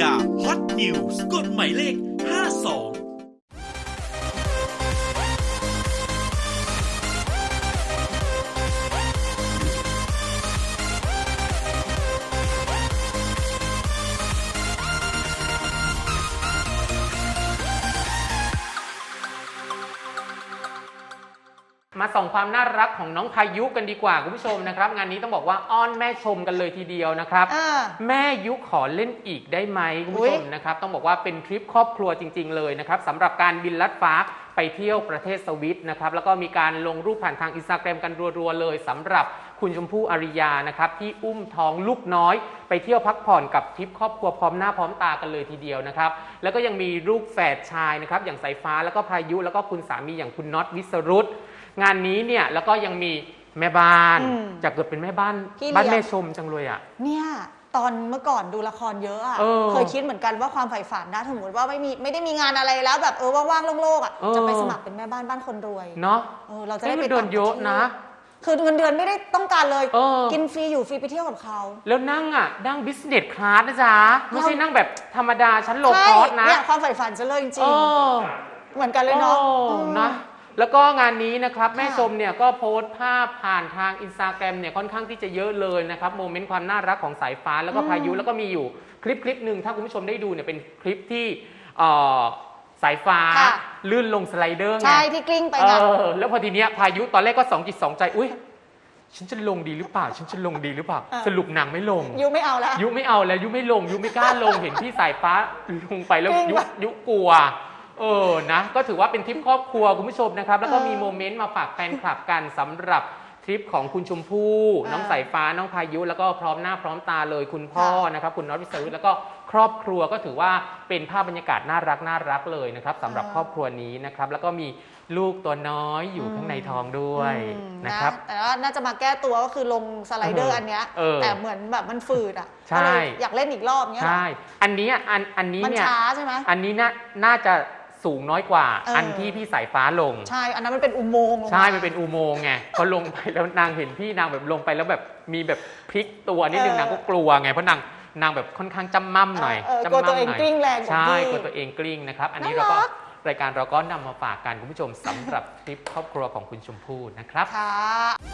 ยาฮอตนิวส์กดหมายเลข 52 มาส่องความน่ารักของน้องพายุกันดีกว่าคุณผู้ชมนะครับ งานนี้ต้องบอกว่าอ้อนแม่ชมกันเลยทีเดียวนะครับอ่าแม่ยุขอเล่นอีกได้ไหมคุณผู้ชมอุ๊ยนะครับ ต้องบอกว่าเป็นทริปครอบครัวจริง ๆ เลยนะครับสำหรับการบินลัดฟ้าไปเที่ยวประเทศสวิตนะครับแล้วก็มีการลงรูปผ่านทางอินสตาแกรมกันรัวๆเลยสำหรับคุณชมพู่อริยานะครับที่อุ้มท้องลูกน้อย ไปเที่ยวพักผ่อนกับทริปครอบครัวพร้อมหน้าพร้อมตากันเลยทีเดียวนะครับแล้วก็ยังมีลูกแฝดชายนะครับอย่างสายฟ้าแล้วก็พายุแล้วก็คุณสามีอย่างคุณน็อตวิสรุต งานนี้เนี่ยแล้วก็ยังมีแม่บ้านอืมจะเกิดเป็นแม่บ้านพี่เลี้ยง บ้านแม่ชมจังเลยอะ เนี่ยตอนเมื่อก่อนดูละครเยอะอะเออเคยคิดเหมือนกันว่าความใฝ่ฝันนะสมมติว่าไม่มีไม่ได้มีงานอะไรแล้วแบบเออว่างๆโล่งๆอะเออ จะไปสมัครเป็นแม่บ้านบ้านคนรวยเนาะเออเราจะได้เงิไปนเดือนเยอะนะ คือเงินเดือนไม่ได้ต้องการเลย เออ กินฟรีอยู่ฟรีไปเที่ยวกับเขา แล้วนั่งอะ นั่งบิสเนสคลาสนะจ๊ะ ไม่ใช่เรานั่งแบบธรรมดาชั้นโลใช่คอสนะ เนี่ยความใฝ่ฝันจะเลยจริเองอๆเหมือนกันเลยเนาะโอ้เออ นะ แล้วก็งานนี้นะครับแม่ค่ะชมเนี่ยก็โพสต์ภาพผ่านทางอินสตาแกรมเนี่ยค่อนข้างที่จะเยอะเลยนะครับโมเมนต์ความน่ารักของสายฟ้าแล้วก็อืมพายุแล้วก็มีอยู่คลิปคลิปหนึ่งถ้าคุณผู้ชมได้ดูเนี่ยเป็นคลิปที่เอ่อสายฟ้าค่ะ ลื่นลงสไลเดอร์ไงใช่ที่กลิ้งไปเอไงอแล้วพอทีเนี้ยพายุตอนแรกก็สองจิตสองใจอุ้ยฉันจะลงดีหรือเปล่า ฉันจะลงดีหรือเปล่า เออ สรุปนางไม่ลง ยูไม่เอาแล้วยุไม่เอาแล้วยุไม่ลงยุไม่กล้าลงเห็นพี่สายฟ้าลงไปแล้วจริงยุปะยุกลัว เออนะ ก็ถือว่าเป็นทริปครอบครัวคุณผู้ชมนะครับ แล้วก็เออมีโมเมนต์มาฝากแฟนคลับกันสำหรับทริปของคุณชมพู่อ่าน้องสายฟ้าน้องพายุ แล้วก็พร้อมหน้าพร้อมตาเลยคุณพ่อค่ะนะครับคุณน็อตวิสรุตแล้วก็ครอบครัวก็ถือว่าเป็นภาพบรรยากาศน่ารักน่ารักเลยนะครับสำหรับอ่าครอบครัวนี้นะครับ แล้วก็มีลูกตัวน้อยอยู่ข้างในท้องด้วยอืมนะครับแต่ว่าน่าจะมาแก้ตัวก็คือลงสไลเดอร์เอออัอันเนี้ยเออแต่เหมือนแบบมันฝืดอะใช่ก็เลยอยากเล่นอีกรอบเนี้ยเหรอใช่อันนี้อันอันนี้มันเนี่ยช้าใช่ไหมอันนี้น่าน่าจะ สูงน้อยกว่า เอออั อันที่พี่สายฟ้าลง ใช่ อันนั้นมันเป็นอุโมงค์ลงาใช่ มันเป็นอุโมงค์ไง พอลงไปแล้วนางเห็นพี่นางแบบลงไปแล้วแบบมีแบบพลิกตัวนิดนึงเออ นางก็กลัวไง เพราะนางนางแบบค่อนข้างจำม่ำหน่อยเออจำกลัวม่ำตัวเองหน่อยกลิ้งแรงกว่าใช่พี่ กลัวตัวเองกลิ้งนะครับ อันนี้น่าเราก็รักรายการเราก็นำมาฝากกันคุณผู้ชมสำหรับคลิปครอบครัวของคุณชมพู่นะครับ ค่ะ